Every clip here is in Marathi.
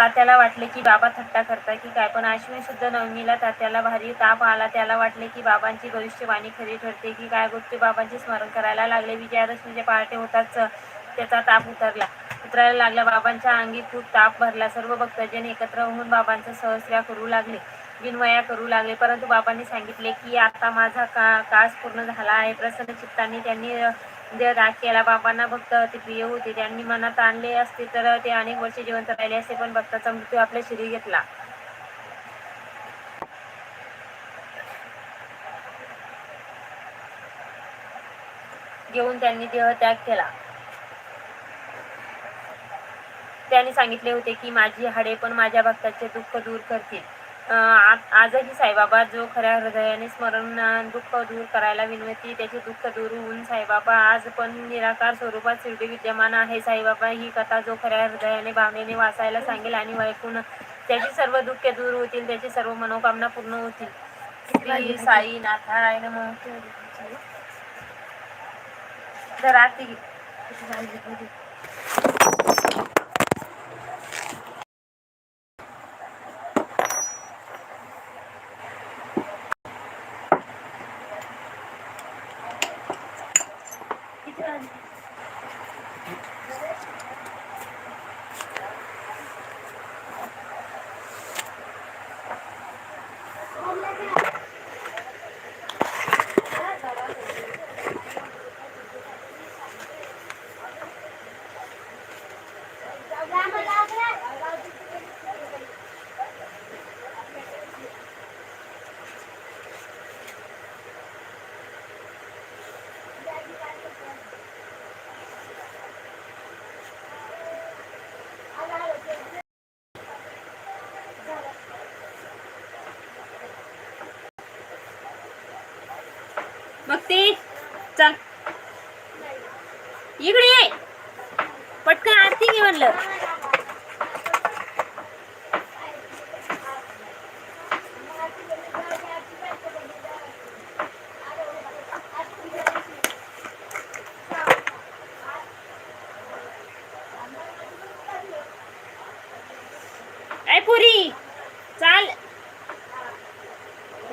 तात्याला वाटले की बाबा थट्टा करता की काय? पण अश्विन शुद्ध नवमीला तात्याला भारी ताप आला. त्याला वाटले की बाबांची भविष्यवाणी खरी ठरते की काय गोष्टी बाबांचे स्मरण करायला लागले. विजयादशमीचे पहाटे होताच त्याचा ताप उतरला. उतरायला लागला बाबांच्या अंगी खूप ताप भरला. सर्व भक्तजन एकत्र होऊन बाबांचा सहस्र्या करू लागले. विनवया करू लागले. परंतु बाबांनी सांगितले की आता माझा का कास पूर्ण झाला आहे. प्रसन्न चित्ताने त्यांनी म्हणजे देह राग केला बाबांना भक्त प्रिय होते. त्यांनी मनात आणले असते तर ते अनेक वर्ष जिवंत राहिले असते पण भक्ताचा मृत्यू आपल्या शरीर घेतला. घेऊन त्यांनी देह त्याग केला. त्यांनी सांगितले होते की माझी हाडे पण माझ्या भक्ताचे दुःख दूर करतील. आजही साईबाबा जो खऱ्या हृदयाने स्मरण दुःख दूर करायला विनवती त्याचे दुःख दूर होऊन साईबाबा आज पण निराकार स्वरूपात शिर्डी विद्यमान आहे. साईबाबा ही कथा जो खऱ्या हृदयाने भावनेने वाचायला सांगेल आणि ऐकून त्याची सर्व दुःखे दूर होतील त्याची सर्व मनोकामना पूर्ण होतील. श्री साई नाथाय तर आरती Amen. भक्ती चल. इकडे ये. पटकन आरती घे म्हणलं. पुरी. चाल.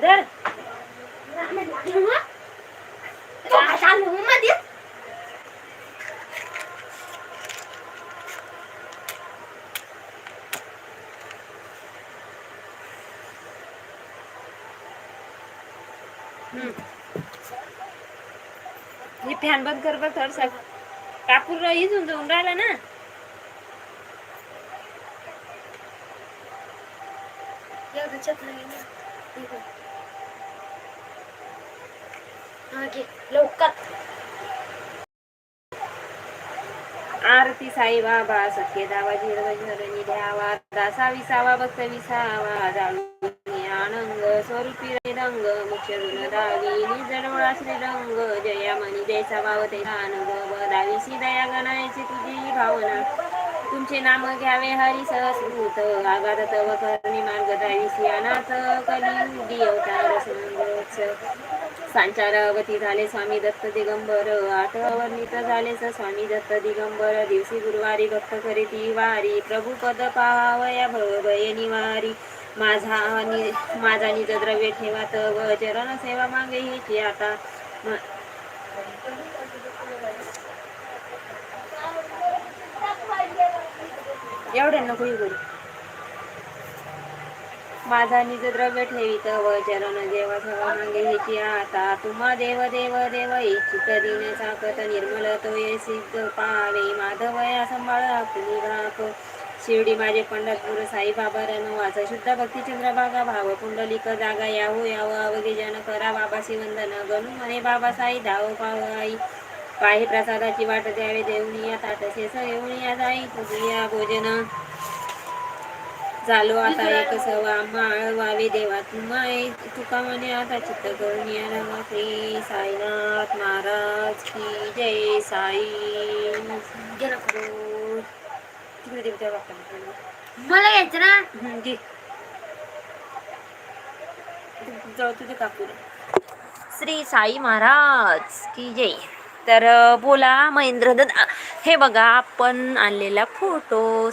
धर. हम्म. हे फॅन बंद कर थोडसा कापूर इथून जाऊन राहिला ना. हा घे लवकर. आरती साई बाबा सखे दावा झिरणी द्यावा दासा विसावा भक्त विसावा जाळून आनंद स्वरूपी रंग मुख्य गुण दावी निजडोळा श्रीरंग जयामणी जयसा वावते अनुभव दावीसी दया गणायची तुझी भावना. तुमचे नाम घ्यावे हरी सहस्कृत आगात तव करणी मार्ग दावीसी अनाथ कलियुगी अवतार संगोत्सव संचारावती झाले स्वामी दत्त दिगंबर आठवर्णित झाले स स्वामी दत्त दिगंबर दिवशी गुरुवारी भक्त करीती वारी प्रभू पद पावया भय निवारी. माझा नि माझा निज द्रव्य ठेवा तव चरण सेवा मागे हिची आता. एवढे नको हे माझा निज द्रव्य ठेवित व चरण देव ठेवा मागे आता. तुम्हा देव देव देव इच्छित दिन साकत निर्मल तो ये सिद्ध पावे. माधवया सांभाळा कुणी राख. शिर्डी माझे पंढरपूर साई बाबा रणवाचा शुद्ध भक्ती चंद्रभागा भाव. पुंडलिक जागा याहू याव अवघे जन करा. बाबाशी वंदन गणू म्हणे बाबा साई धाव पाव आई. पाही प्रसादाची वाट द्यावे देऊनिया ताट शेष येऊनिया जाई तुझिया भोजन. झालो आता एक सवा माळ वावे देवा तुम्हाय तुका म्हणे आता चित्त करून या श्री साईनाथ महाराज की जय साई. मला घ्यायचं ना? घे. जाऊ तुझे कापूर श्री साई महाराज की जय. तर बोला महेंद्र दादा हे बघा आपण आणलेला फोटो